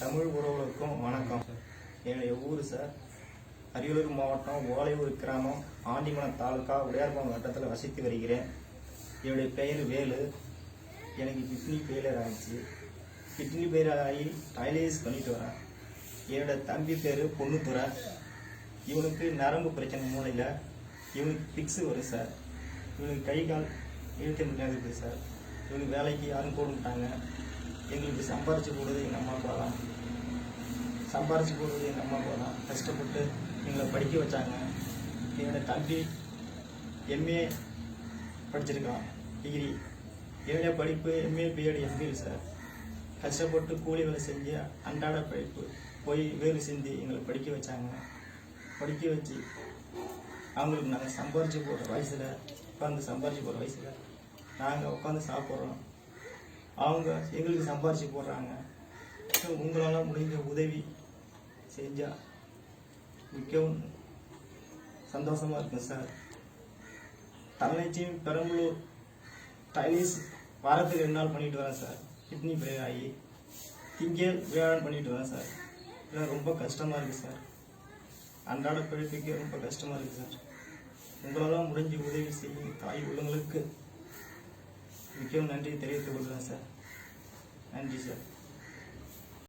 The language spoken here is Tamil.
தமிழ் உறவுகளுக்கும் வணக்கம். என்னுடைய ஊர் சார் அரியலூர் மாவட்டம் ஓலையூர் கிராமம் ஆண்டிமலம் தாலுக்கா உடையார்பாக்கம் வட்டத்தில் வசித்து வருகிறேன். என்னுடைய பெயர் வேலு. எனக்கு கிட்னி ஃபெயிலியர் ஆகிடுச்சு கிட்னி ஃபெயிலியர் ஆகி டயலிசிஸ் பண்ணிட்டு வரேன். என்னோடய தம்பி பேர் பொண்ணுத்துறை இவனுக்கு நரம்பு பிரச்சனை மூலையில் இவனுக்கு பிக்ஸு வரும் சார் இவனுக்கு கை கால் இழுத்து முடியாது சார் இவனுக்கு வேலைக்கு யாரும் போட மாட்டாங்க. எங்களுக்கு சம்பாரிச்சு போடுறது எங்கள் அம்மா அப்பா தான். சம்பாரிச்சு போடுறது எங்கள் அம்மா அப்பா தான். கஷ்டப்பட்டு எங்களை படிக்க வச்சாங்க. என்னோட தம்பி எம்ஏ படிச்சிருக்கான் டிகிரி என்னுடைய படிப்பு எம்ஏ பிஎட் எம்பிஎல் சார். கஷ்டப்பட்டு கூலி வேலை செஞ்சு அன்றாட படிப்பு போய் வேலை செஞ்சு எங்களை படிக்க வச்சாங்க. படிக்க வச்சு அவங்களுக்கு நாங்கள் சம்பாரிச்சு போடுற வயசில் உட்காந்து சம்பாரிச்சு போகிற வயசில் நாங்கள் உட்காந்து சாப்பிட்றோம். அவங்க எங்களுக்கு சம்பாரிச்சு போடுறாங்க. உங்களால் முடிஞ்ச உதவி செஞ்சால் மிகவும் சந்தோஷமாக இருக்கும் சார் தமிழ்ச்சியும் பெரம்பலூர் டைனீஸ் வாரத்துக்கு ரெண்டு நாள் பண்ணிட்டு வரேன் சார் கிட்னி ஃபெயிலியர் ஆகி இங்கே வியாழன் பண்ணிட்டு வரேன் சார் இதெல்லாம் ரொம்ப கஷ்டமாக இருக்குது சார் அன்றாட பிழைப்புக்கு ரொம்ப கஷ்டமாக இருக்குது சார் உங்களால் முடிஞ்ச உதவி செய்யும் தாய் உள்ளங்களுக்கு மிகவும் நன்றி தெரிவித்துக் கொள்கிறேன் சார். நன்றி சார்.